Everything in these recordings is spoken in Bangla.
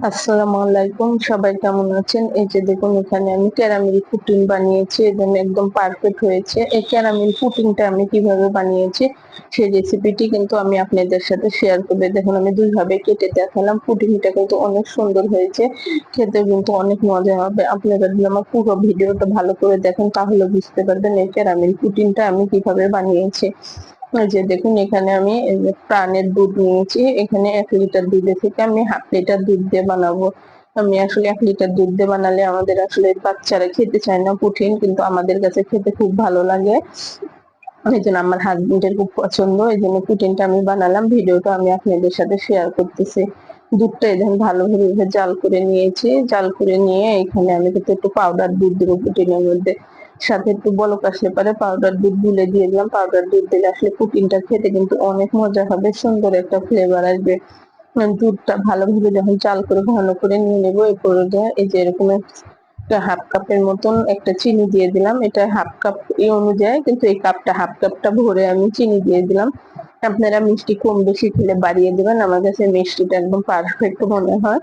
আসসালামু আলাইকুম, সবাই কেমন আছেন? এই যে দেখুন, এখানে আমি ক্যারামেল পুটিং বানিয়েছি এবং একদম পারফেক্ট হয়েছে। এই ক্যারামেল পুটিংটা আমি কীভাবে বানিয়েছি, সেই রেসিপিটি কিন্তু আমি আপনাদের সাথে শেয়ার করবে। দেখুন, আমি দুইভাবে কেটে দেখালাম পুটিংটা কিন্তু অনেক সুন্দর হয়েছে খেতে কিন্তু অনেক মজা হবে। আপনারা যদি আমার পুরো ভিডিওটা ভালো করে দেখেন, তাহলে বুঝতে পারবেন এই ক্যারামেল পুটিংটা আমি কীভাবে বানিয়েছি। যে দেখুন, এখানে আমি প্রাণের দুধ নিয়েছি। এখানে এক লিটার দুধে থেকে আমি হাফ লিটার দুধ দিয়ে বানাবো। আমি আসলে এক লিটার দুধ দিয়ে বানালে আমাদের আসলে বাচ্চারা খেতে চায় না, কঠিন, কিন্তু আমাদের কাছে খেতে খুব ভালো লাগে। এই জন্য আমার হাজবেন্ডের খুব পছন্দ। এই জন্য পুটিনটা আমি বানালাম। ভিডিওটা আমি আপনাদের সাথে শেয়ার করতেছি। দুধটা এখানে ভালোভাবে জাল করে নিয়েছি। জাল করে নিয়ে এখানে আমি কিন্তু একটু পাউডার দুধ দেবো পুটিনের মধ্যে। সাথে একটু বলক আসলে পরে পাউডার দুধ গুলে দিয়ে দিলাম। পাউডার দুধ দিলে আসলে পুটিনটা খেতে কিন্তু অনেক মজা হবে, সুন্দর একটা ফ্লেভার আসবে। দুধটা ভালোভাবে যখন চাল করে ঘন করে নিয়ে নেব এই পর্যায়ে এই যে এরকম একটা হাফ কাপের মতন একটা চিনি দিয়ে দিলাম। এটা হাফ কাপ এই অনুযায়ী কিন্তু এই কাপটা হাফ কাপটা ভরে আমি চিনি দিয়ে দিলাম। আপনারা মিষ্টি কম বেশি খেলে বাড়িয়ে দেবেন, আমার কাছে মিষ্টিটা একদম পারফেক্ট মনে হয়।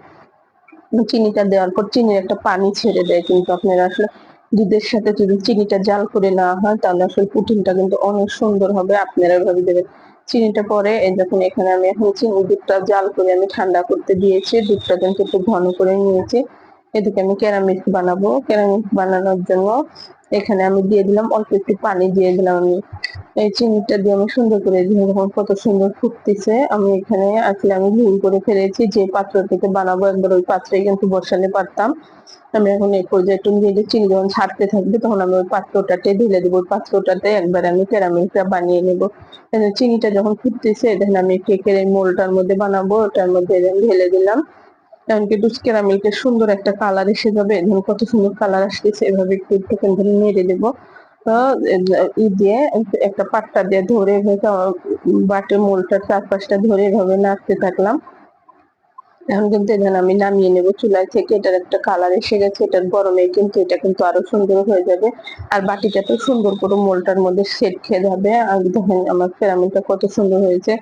চিনিটা দেওয়ার পর চিনির একটা পানি ছেড়ে দেয় কিন্তু আপনারা আসলে দুধের সাথে যদি চিনিটা জাল করে নেওয়া হয়, তাহলে আসলে পুটিনটা কিন্তু অনেক সুন্দর হবে। আপনারা ভাবে দেবেন। চিনিটা পরে যখন এখানে আমি এখন চিনি দুধটা জাল করে আমি ঠান্ডা করতে দিয়েছি। দুধটা কিন্তু একটু ঘন করে নিয়েছি। এদিকে আমি ক্যারামিক্স বানাবো। ক্যারামিক্স বানানোর জন্য এখানে আমি দিয়ে দিলাম অল্প একটু পানি দিয়ে দিলাম আমি। এই চিনিটা দিয়ে আমি সুন্দর করে যখন কত সুন্দর ফুটতেছে। আমি এখানে আসলে আমি ভুল করে ফেলেছি, যে পাত্র থেকে বানাবো একবার ওই পাত্রে কিন্তু বসালে পারতাম। আমি এখন এই পর্যায়ে একটু দিয়ে চিনি যখন ছাড়তে থাকবে তখন আমি ওই পাত্রটাতে ঢেলে দেবো, ওই পাত্রটাতে একবার আমি ক্যারামেলটা বানিয়ে নেব। চিনিটা যখন ফুটতেছে, দেখেন আমি কেকের এই মোলটার মধ্যে বানাবো, ওটার মধ্যে ঢেলে দিলাম। এমনকি দুধ ক্যারামেলকে সুন্দর একটা কালার এসে যাবে দেখুন কত সুন্দর কালার আসতেছে, এভাবে একটু একটু ধরে নেড়ে দেবো। ই দিয়ে একটা পাট্টা দিয়ে ধরে বাটের মোলটার চারপাশটা ধরে এভাবে নাড়তে থাকলাম। এখন কিন্তু এখানে আমি নামিয়ে নেব চুলায় থেকে, এটার একটা কালার এসে গেছে, এটার গরমে কিন্তু এটা কিন্তু আরও সুন্দর হয়ে যাবে। আর বাটিটা তো সুন্দর করে মোলটার মধ্যে সেট খেয়ে যাবে। আর দেখেন আমার ফেরামিনটা কত সুন্দর হয়েছে।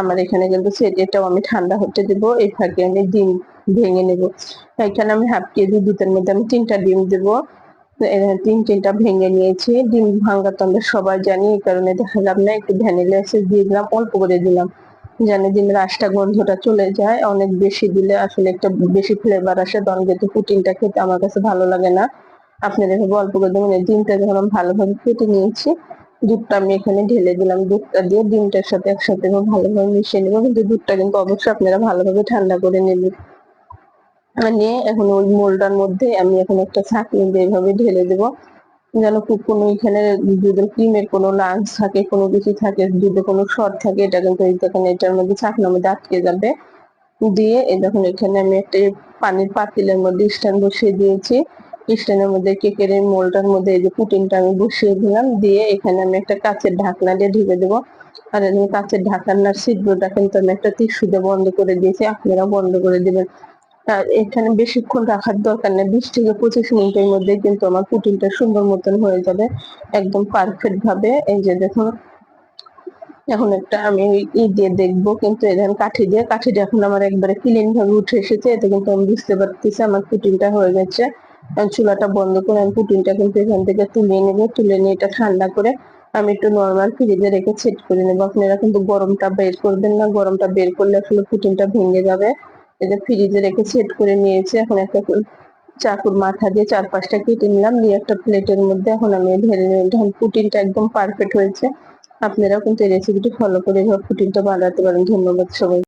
আমার এখানে কিন্তু সেট এটাও আমি ঠান্ডা হতে দেবো। এই ফাঁকে আমি ডিম ভেঙে নেব। এখানে আমি হাফ কেজি দুধের মধ্যে আমি তিনটা ডিম দেবো। তিন তিনটা ভেঙে নিয়েছি। ডিম ভাঙ্গা তো আমরা সবাই জানি, এই কারণে দেখালাম না। একটু ভ্যানিলা এসে দিয়ে দিলাম, অল্প করে দিলাম। জানি ডিমের আশটা গন্ধটা চলে যায়। অনেক বেশি দিলে আসলে একটা বেশি ফ্লেভার আসে। তখন কিন্তু পুটিনটা খেতে আমার কাছে ভালো লাগে না। আপনি দেখে অল্প করে দেবেন। ডিমটা যখন আমি ভালোভাবে কেটে নিয়েছি, দুধটা আমি এখানে ঢেলে দিলাম। দুধটা দিয়ে ডিমটার সাথে একসাথে ভালোভাবে মিশিয়ে নেব। কিন্তু দুধটা কিন্তু অবশ্যই আপনারা ভালোভাবে ঠান্ডা করে নেবেন। নিয়ে এখন ওই মোলটার মধ্যে আমি এখন একটা ছাঁকনি দিয়ে এভাবে ঢেলে দেবো। যেন খুব কোনো এখানে দুধের ক্রিমের কোনো লাঞ্চ থাকে, কোনো কিছু থাকে দুধে কোনো শর্ট থাকে, এটা কিন্তু এই দেখেন এটার মধ্যে ছাঁকনার মধ্যে আটকে যাবে। দিয়ে দেখুন এখানে আমি একটা পানির পাতিলের মধ্যে স্ট্যান্ড বসিয়ে দিয়েছি। স্ট্যান্ডের মধ্যে কেকের এই মোলটার মধ্যে এই যে পুটিনটা আমি বসিয়ে দিলাম। দিয়ে এখানে আমি একটা কাঁচের ঢাকনা দিয়ে ঢেকে দেবো। আর এখানে কাঁচের ঢাকনার ছিদ্রটা কিন্তু আমি একটা টিস্যু বন্ধ করে দিয়েছি। আপনারা বন্ধ করে দিবেন। এখানে বেশিক্ষণ রাখার দরকার নেই। বিশ থেকে পঁচিশ মিনিটের মধ্যে কিন্তু আমার পুটিনটা সুন্দর মতন হয়ে যাবে, একদম পারফেক্ট ভাবে। এই যে দেখুন এখন একটা আমি ই দিয়ে দেখব, কিন্তু এখানে কাঠি দিয়ে। কাঠি দিয়ে এখন আমার একবারে ক্লিন ভাবে উঠে এসেছে, এতে কিন্তু আমি বুঝতে পারতেছি আমার পুটিনটা হয়ে গেছে। চুলাটা বন্ধ করে আমি পুটিনটা কিন্তু এখান থেকে তুলে নেব, তুলে নিয়ে এটা ঠান্ডা করে আমি একটু নর্মাল ফ্রিজে রেখে সেট করে নেব। আপনারা কিন্তু গরমটা বের করবেন না, গরমটা বের করলে আসলে পুটিনটা ভেঙে যাবে। এটা ফ্রিজে রেখে সেট করে নিয়েছি। এখন একটা চাকুর মাথা দিয়ে চার পাঁচটা কেটে নিলাম। দিয়ে একটা প্লেটের মধ্যে এখন আমি ঢেলে নিলাম পুটিনটা একদম পারফেক্ট হয়েছে। আপনারাও কিন্তু এই রেসিপিটি ফলো করে পুটিনটা বানাতে পারেন। ধন্যবাদ সবাই